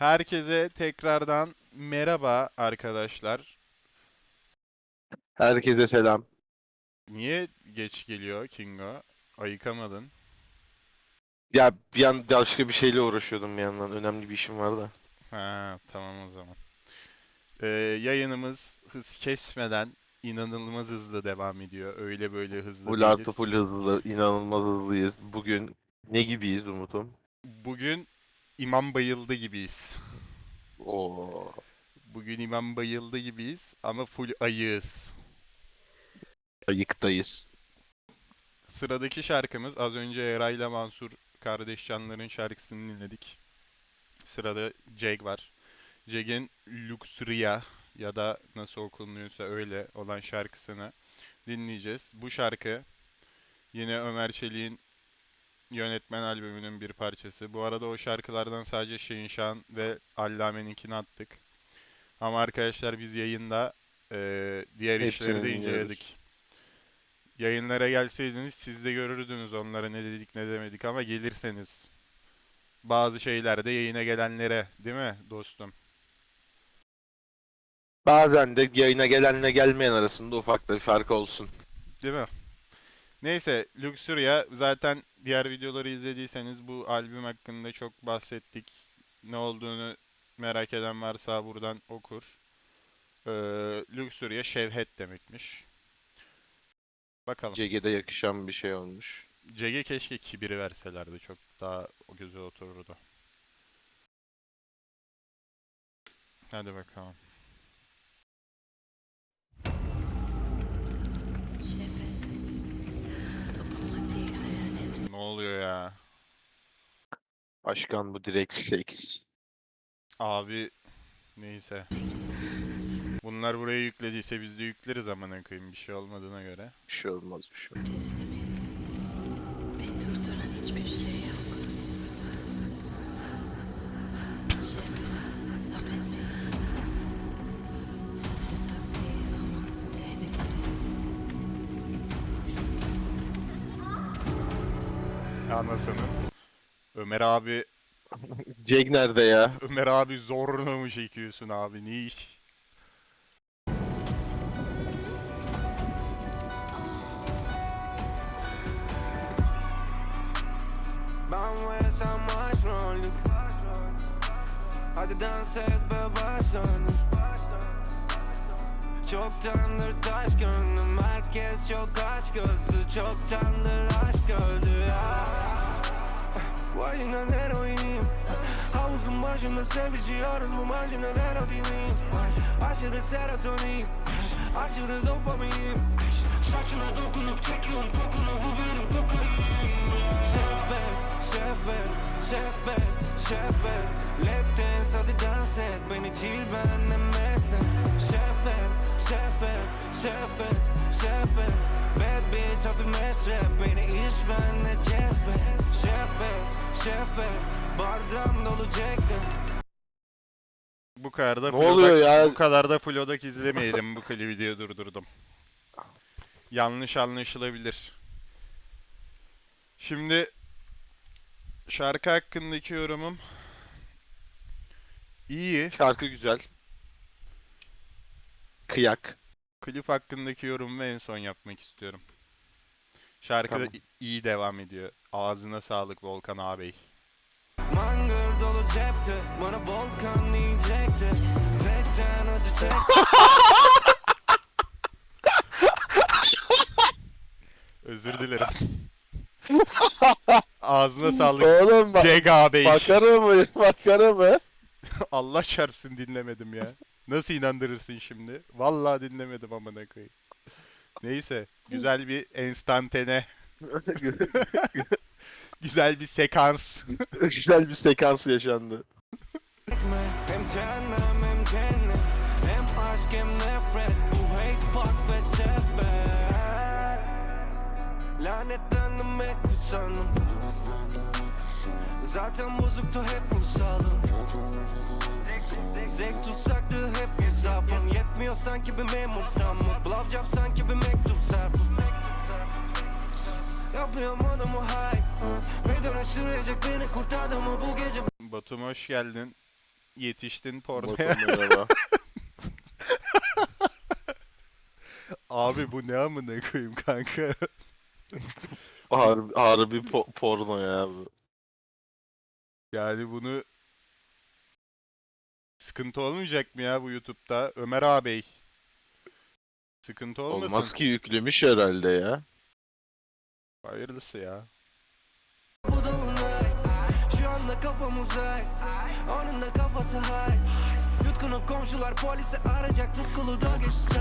Herkese tekrardan merhaba arkadaşlar. Herkese selam. Niye geç geliyor Kingo? Ayıkamadın. Ya bir an başka bir şeyle uğraşıyordum bir yandan. Önemli bir işim var da. Ha, tamam o zaman. Ee, yayınımız hız kesmeden inanılmaz hızlı devam ediyor. Öyle böyle hızlı Full artı değiliz. full hızlı, inanılmaz hızlıyız. Bugün ne gibiyiz Umut'um? Bugün İmam Bayıldı gibiyiz. Oo. Bugün İmam Bayıldı gibiyiz ama full ayığız. Ayıktayız. Sıradaki şarkımız az önce Eray'la Mansur kardeş canların şarkısını dinledik. Sırada Jeg var. Jeg'in Luxuria ya da nasıl okunuyorsa öyle olan şarkısını dinleyeceğiz. Bu şarkı yine Ömer Çelik'in yönetmen albümünün bir parçası. Bu arada o şarkılardan sadece Şehinşah'ın ve Allame'ninkini attık. Ama arkadaşlar biz yayında eee, diğer Hepsini işleri de dinliyoruz. inceledik. Yayınlara gelseydiniz siz de görürdünüz onlara ne dedik ne demedik ama gelirseniz bazı şeyler de yayına gelenlere değil mi dostum? Bazen de yayına gelenle gelmeyen arasında ufak da bir fark olsun. Değil mi? Neyse Luxuria zaten diğer videoları izlediyseniz bu albüm hakkında çok bahsettik. Ne olduğunu merak eden varsa buradan okur. Ee, Luxuria şevhet demekmiş. Bakalım. CG'de yakışan bir şey olmuş. CG keşke kibiri verselerdi çok daha o göze otururdu. Hadi bakalım. Oluyor ya? Başkan bu direkt seks. Abi neyse. Bunlar buraya yüklediyse biz de yükleriz amına koyayım bir şey olmadığına göre. Bir şey olmaz bir şey. olmaz. Beni durduran hiçbir şey Anasını. Ömer abi, Jag nerede ya? Ömer abi zorla mı çekiyorsun abi? Ne iş? Hadi dans et ve başlanır Çoktandır taş gönlüm. Herkes çok aç gözlü Çoktandır aşk öldü ya Vajina eroinim Havuzun başında sevişiyoruz. Bu marjinal erotinim Aşırı serotonin. Aşırı dopamin. Saçına dokunup çekiyorum kokunu Bu benim kokainim Şefet, şefet, şefet, şefet Lap dance hadi dans et. Beni chill benlemesin Şefet, şefet, şefet, şefet Bad bitch hafif mesref Beni iş benle cezbet. Şefet, şefet Bardağım dolu çektim Bu kadar da Ne Flodak- oluyor ya? Bu kadar da Flodak izlemeyelim. Bu klibi diye durdurdum. Yanlış anlaşılabilir. Şimdi şarkı hakkındaki yorumum iyi. Şarkı güzel. Kıyak. Klip hakkındaki yorumumu en son yapmak istiyorum. Şarkı Tamam. iyi devam ediyor. Ağzına sağlık Volkan ağabey. Mangır dolu cepte Bana volkan diyecekti Zevkten acı çek Özür dilerim. Ağzına sağlık Oğlum bak. Ceg ağabey. Makara mı? Makara mı? Allah çarpsın dinlemedim ya. Nasıl inandırırsın şimdi? Vallahi dinlemedim amına koyayım. Neyse, güzel bir enstantane, güzel bir sekans. Güzel bir sekans yaşandı. Hem cehennem hem cennet Hem aşk hem nefret Bu hate fuck ve şefet Lanetlendim hep kutsandım Zaten bozuktu hep ruhsalım Zevk tutsaktı hep bir zaafım Yetmiyor sanki bir memursam mı Blow job sanki bir mektup sarfım Yapıyamadım o hype Bir dönüştürecek beni kurtardı mı bu gece Batum hoş geldin. yetiştin pornoya. Merhaba. Abi bu ne amına koyayım kanka. Harbi, harbi po- porno ya bu. Yani bunu sıkıntı olmayacak mı ya bu YouTube'da? Ömer ağabey. Sıkıntı olmasın. Olmaz ki yüklemiş herhalde ya. Hayırlısı ya. Şu anda kafam uzay Onun da kafası hay Yutkunup komşular polisi arayacak tutkulu da geçse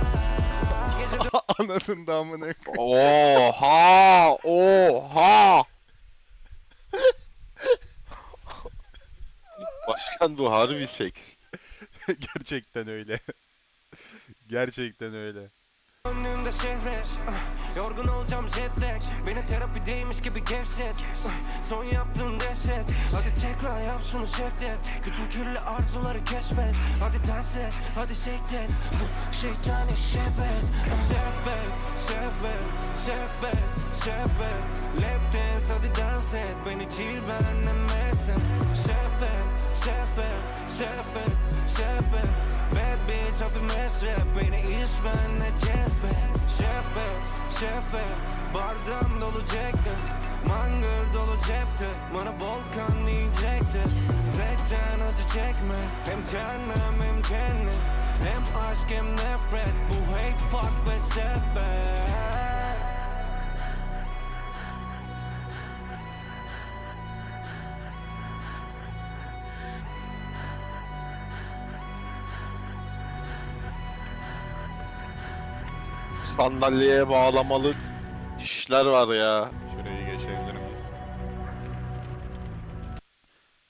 Gece Ananın da amına koyayım. Oha! Oha! Başkan bu harbi seks. Gerçekten öyle. Gerçekten öyle. Yorgun olacağım jet lag. Beni terapideymiş gibi gevşet. Son yaptığım dehşet. Hadi tekrar yap şunu şeklet Bütün kirli arzuları keşfet. Hadi dans et, hadi shake Bu şeytani şebet Ah, Şebet, şebet, şebet, şebet Lap dance hadi dans et. Beni çiğ benlemezsin Şebet, şebet, şebet, şebet Bad bitch hafif mesrep Beni iş benle cezbet. Şebet, şebet Bardağım dolu çektim Mangır dolu cepte Bana volkan diyecekti. Zevkten acı çekme Hem cehennem hem cennet Hem aşk hem nefret Bu hate fuck ve şebet Sandalyeye bağlamalı işler var ya. Şurayı geçebilir miyiz?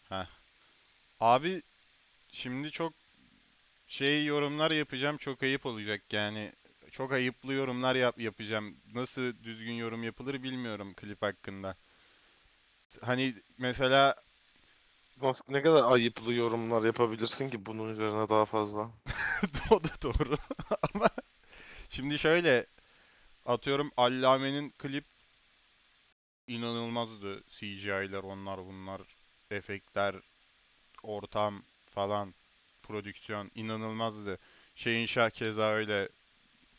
Heh. Abi şimdi çok şey yorumlar yapacağım çok ayıp olacak yani. Çok ayıplı yorumlar yap yapacağım. Nasıl düzgün yorum yapılır bilmiyorum klip hakkında. Hani mesela Nasıl, ne kadar ayıplı yorumlar yapabilirsin ki bunun üzerine daha fazla. o da doğru ama şimdi şöyle atıyorum Allame'nin klip inanılmazdı. CGI'ler onlar bunlar efektler ortam falan prodüksiyon inanılmazdı. Şeyin Şah keza öyle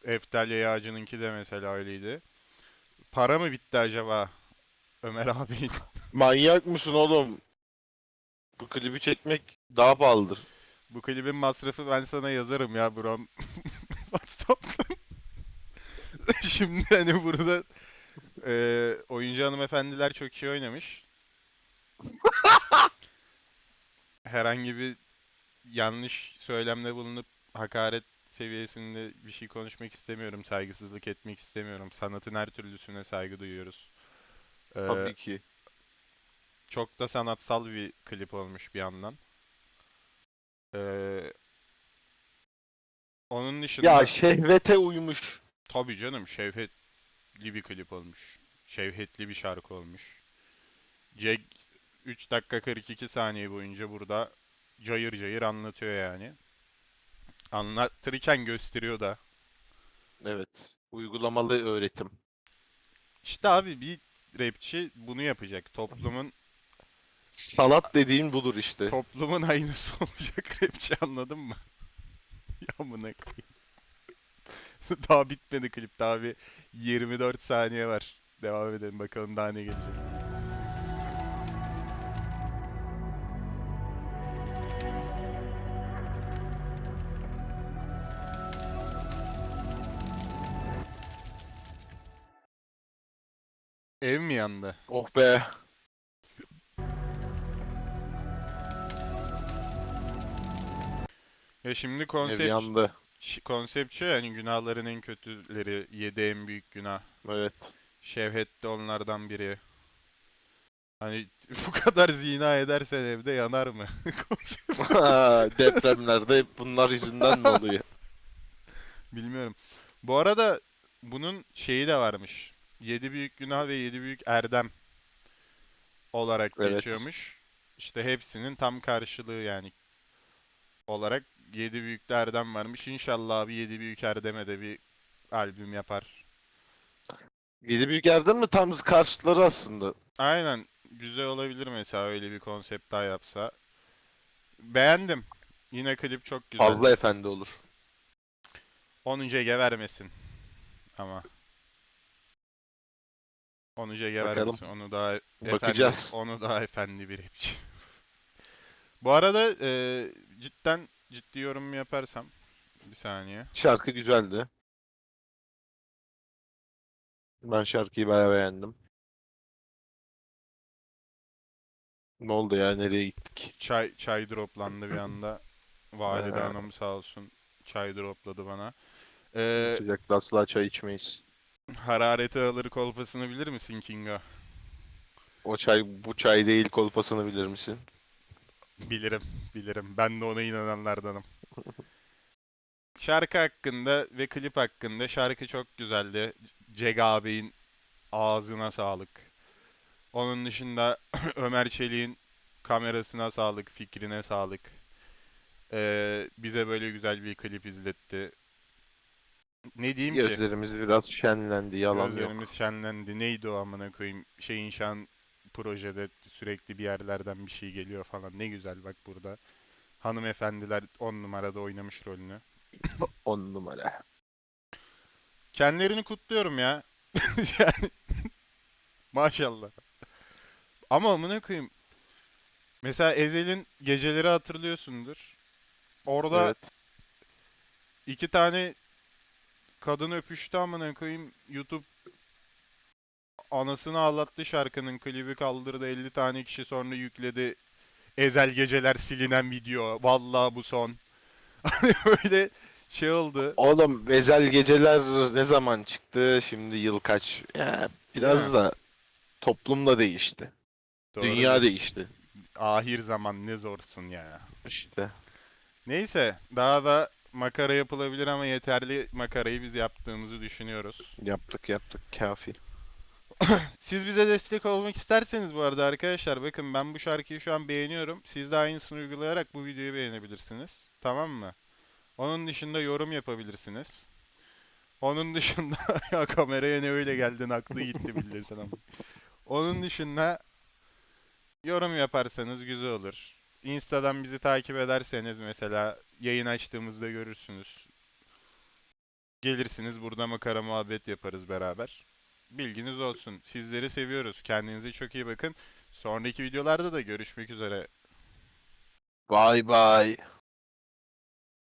Eftel Yağcı'nınki de mesela öyleydi. Para mı bitti acaba Ömer abinin? Manyak mısın oğlum? Bu klibi çekmek daha pahalıdır. Bu klibin masrafı ben sana yazarım ya Brom. WhatsApp'tan. Şimdi hani burada eee oyuncu hanımefendiler çok iyi oynamış. Herhangi bir yanlış söylemde bulunup hakaret seviyesinde bir şey konuşmak istemiyorum. Saygısızlık etmek istemiyorum. Sanatın her türlüsüne saygı duyuyoruz. Eee, Tabii ki. çok da sanatsal bir klip olmuş bir yandan. Eee onun dışında Ya şehvete uymuş. Tabii canım şevhetli bir klip olmuş. Şevhetli bir şarkı olmuş. Jack 3 dakika 42 saniye boyunca burada cayır cayır anlatıyor yani. Anlatırken gösteriyor da. Evet. Uygulamalı öğretim. İşte abi bir rapçi bunu yapacak. Toplumun Sanat dediğin budur işte. toplumun aynısı olacak rapçi anladın mı? ya amına koyayım. Daha bitmedi klip. Daha bir 24 saniye var. Devam edelim bakalım daha ne gelecek. Ev mi yandı? Oh be. Ya şimdi Ev konsept yandı. Ş- konsept şu yani günahların en kötüleri yedi en büyük günah. Evet. Şevhet de onlardan biri. Hani bu kadar zina edersen evde yanar mı? Depremlerde hep bunlar yüzünden mi oluyor? bilmiyorum. Bu arada bunun şeyi de varmış. Yedi büyük günah ve yedi büyük erdem olarak Evet. geçiyormuş. İşte hepsinin tam karşılığı yani olarak yedi büyük de erdem varmış. İnşallah abi yedi büyük erdeme de bir albüm yapar. Yedi büyük yerden mi tam karşıtları aslında? Aynen. Güzel olabilir mesela öyle bir konsept daha yapsa. beğendim. Yine klip çok güzel. Fazla efendi olur. 10. Ege vermesin. Ama. 10. Ege Bakalım. vermesin. Onu daha efendi, Bakacağız. onu daha efendi bir rapçi. Bu arada e, cidden ciddi yorum yaparsam bir saniye. Şarkı güzeldi. Ben şarkıyı bayağı beğendim. Ne oldu ya? Nereye gittik? Çay çay droplandı bir anda. Valide Ha. hanım sağ olsun çay dropladı bana. E, Sıcakta asla çay içmeyiz. harareti alır kolpasını bilir misin Kingo? O çay bu çay değil kolpasını bilir misin? Bilirim, bilirim. Ben de ona inananlardanım. Şarkı hakkında ve klip hakkında şarkı çok güzeldi. Ceg ağabeyin ağzına sağlık. Onun dışında Ömer Çelik'in kamerasına sağlık, fikrine sağlık. Ee, bize böyle güzel bir klip izletti. Ne diyeyim ki? Gözlerimiz biraz şenlendi. Yalan yok. Gözlerimiz şenlendi. Neydi o amına koyayım? Şeyin şan projede sürekli bir yerlerden bir şey geliyor falan. Ne güzel bak burada. Hanımefendiler 10 numarada oynamış rolünü. On numara. Kendilerini kutluyorum ya. yani maşallah. Ama amına koyayım. Mesela Ezel'in geceleri hatırlıyorsundur. Orada Evet. iki tane kadın öpüştü amına koyayım. YouTube anasını ağlattı şarkının klibi kaldırdı 50 tane kişi sonra yükledi. Ezel geceler silinen video. Vallahi bu son. Hani böyle şey oldu. Oğlum Ezel Geceler ne zaman çıktı? Şimdi yıl kaç? Ya biraz mi? da toplum da değişti. Doğru Dünya değişti. Ahir zaman ne zorsun ya. İşte. Neyse daha da makara yapılabilir ama yeterli makarayı biz yaptığımızı düşünüyoruz. Yaptık yaptık kafi. Siz bize destek olmak isterseniz bu arada arkadaşlar bakın ben bu şarkıyı şu an beğeniyorum. Siz de aynısını uygulayarak bu videoyu beğenebilirsiniz. Tamam mı? Onun dışında yorum yapabilirsiniz. Onun dışında ya kameraya ne öyle geldin aklı gitti milletin ama. Onun dışında yorum yaparsanız güzel olur. Insta'dan bizi takip ederseniz mesela yayın açtığımızda görürsünüz. Gelirsiniz burada makara muhabbet yaparız beraber. Bilginiz olsun. Sizleri seviyoruz. Kendinize çok iyi bakın. Sonraki videolarda da görüşmek üzere. Bye bye.